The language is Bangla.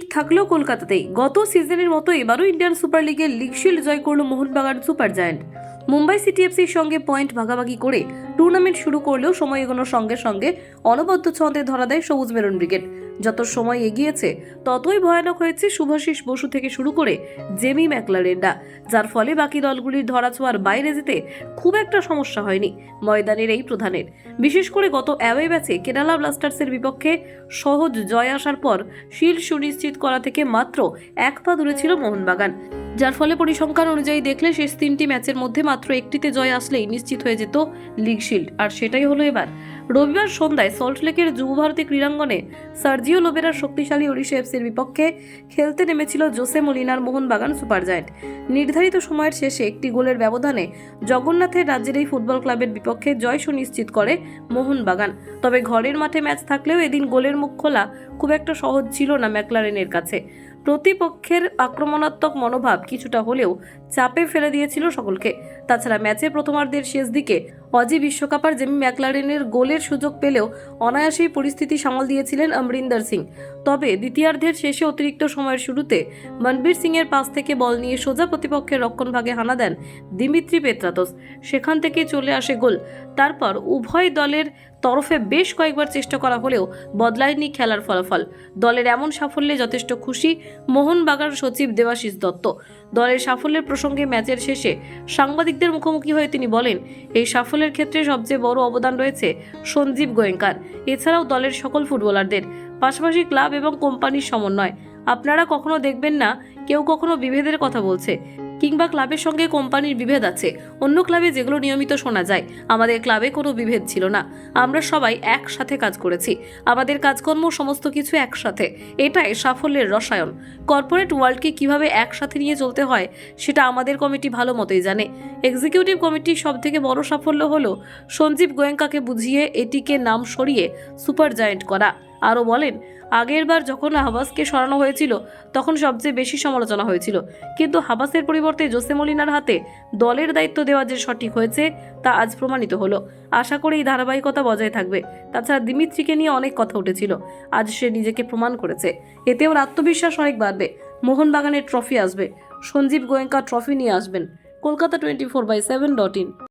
শিল্ড থাকলেও কলকাতাতেই গত সিজনের মতো এবারও ইন্ডিয়ান সুপার লিগে লিগ শিল্ড জয় করল Mohun Bagan Super Giant. Mumbai City এফসির সঙ্গে পয়েন্ট ভাগাভাগি করে টুর্নামেন্ট শুরু করলেও সময় এগোনোর সঙ্গে সঙ্গে অনবদ্য ছন্দে ধরা দেয় সবুজ মেরুন ব্রিগেড। যত সময় এগিয়েছে, ততই ভয়ানক হয়েছে শুভাশিস বসু থেকে শুরু করে জেমি ম্যাকলারেন্ডা যার ফলে বাকি দলগুলির ধরাছোঁয়ার বাইরে যেতে খুব একটা সমস্যা হয়নি ময়দানের এই প্রধানের। বিশেষ করে গত অ্যাওয়ে ম্যাচে কেরালা ব্লাস্টার্সের বিপক্ষে সহজ জয় আসার পর শিল সুনিশ্চিত করা থেকে মাত্র এক পা দূরে ছিল মোহনবাগান। যার ফলে পরিসংখ্যান অনুযায়ী দেখলে শেষ তিনটি ম্যাচের মধ্যে মাত্র একটিতে জয় আসলেই নিশ্চিত হয়ে যেত লিগ শিল্ড। আর সেটাই হলো এবার। রবিবার সন্ধ্যায় সল্টলেকের যুবভারতী ক্রীড়াঙ্গনে সার্জিও লোবেরার শক্তিশালী ওড়িশা এফসির বিপক্ষে খেলতে নেমেছিল জোসে মলিনার মোহনবাগান সুপার জায়েন্ট। নির্ধারিত সময়ের শেষে একটি গোলের ব্যবধানে জগন্নাথের রাজ্যের এই ফুটবল ক্লাবের বিপক্ষে জয় সুনিশ্চিত করে মোহনবাগান। তবে ঘরের মাঠে ম্যাচ থাকলেও এদিন গোলের মুখ খোলা খুব একটা সহজ ছিল না ম্যাকলারেনের কাছে। প্রতিপক্ষের আক্রমণাত্মক মনোভাব কিছুটা হলেও চাপে ফেলে দিয়েছিল সকলকে। তাছাড়া ম্যাচের প্রথমার্ধের শেষ দিকে অজি বিশ্বকাপার জেমি ম্যাকলারেনের গোলের সুযোগ পেলেও অনায়াসেই পরিস্থিতি সামাল দিয়েছিলেন অমরিন্দর সিং। তবে দ্বিতীয়ার্ধের শেষে অতিরিক্ত সময়ের শুরুতে মনবীর সিংয়ের পাশ থেকে বল নিয়ে সোজা প্রতিপক্ষের রক্ষণভাগে হানা দেন দিমিত্রি পেত্রাতস সেখান থেকে চলে আসে গোল। তারপর উভয় দলের তরফে বেশ কয়েকবার চেষ্টা করা হলেও বদলায়নি খেলার ফলাফল। দলের এমন সাফল্যে যথেষ্ট খুশি মোহনবাগান সচিব দেবাশিস দত্ত। দলের সাফল্যের প্রসঙ্গে ম্যাচের শেষে সাংবাদিকদের মুখোমুখি হয়ে তিনি বলেন, এই সাফল্যের ক্ষেত্রে সবচেয়ে বড় অবদান রয়েছে সঞ্জীব গোয়েঙ্কার। এছাড়াও দলের সকল ফুটবলারদের, পাশাপাশি ক্লাব এবং কোম্পানির সমন্বয়। আপনারা কখনো দেখবেন না, কেউ কখনো বিভেদের কথা বলছে। কিংবা ক্লাবের সঙ্গে কোম্পানির বিভেদ আছে। অন্য ক্লাবে যেগুলো নিয়মিত শোনা যায়, আমাদের ক্লাবে কোনো বিভেদ ছিল না। আমরা সবাই একসাথে কাজ করেছি। আমাদের কাজকর্ম সমস্ত কিছু একসাথে। এটাই সাফল্যের রসায়ন। কর্পোরেট ওয়ার্ল্ডকে কীভাবে একসাথে নিয়ে চলতে হয়, সেটা আমাদের কমিটি ভালো মতোই জানে। এক্সিকিউটিভ কমিটির সব থেকে বড় সাফল্য হলো সঞ্জীব গোয়েঙ্কাকে বুঝিয়ে এটিকে নাম সরিয়ে সুপার জায়েন্ট করা। আরও বলেন আগেরবার যখন হাবাসকে সরানো হয়েছিল, তখন সবচেয়ে বেশি সমালোচনা হয়েছিল। কিন্তু হাবাসের পরিবর্তে জোসে মলিনার হাতে দলের দায়িত্ব দেওয়া যে সঠিক হয়েছে, তা আজ প্রমাণিত হলো। আশা করি এই ধারাবাহিকতা বজায় থাকবে। তাছাড়া দিমিত্রিকে নিয়ে অনেক কথা উঠেছিল। আজ সে নিজেকে প্রমাণ করেছে। এতে ওর আত্মবিশ্বাস অনেক বাড়বে। মোহনবাগানের ট্রফি আসবে। সঞ্জীব গোয়েঙ্কা ট্রফি নিয়ে আসবেন। Kolkata twenty four by seven dot in.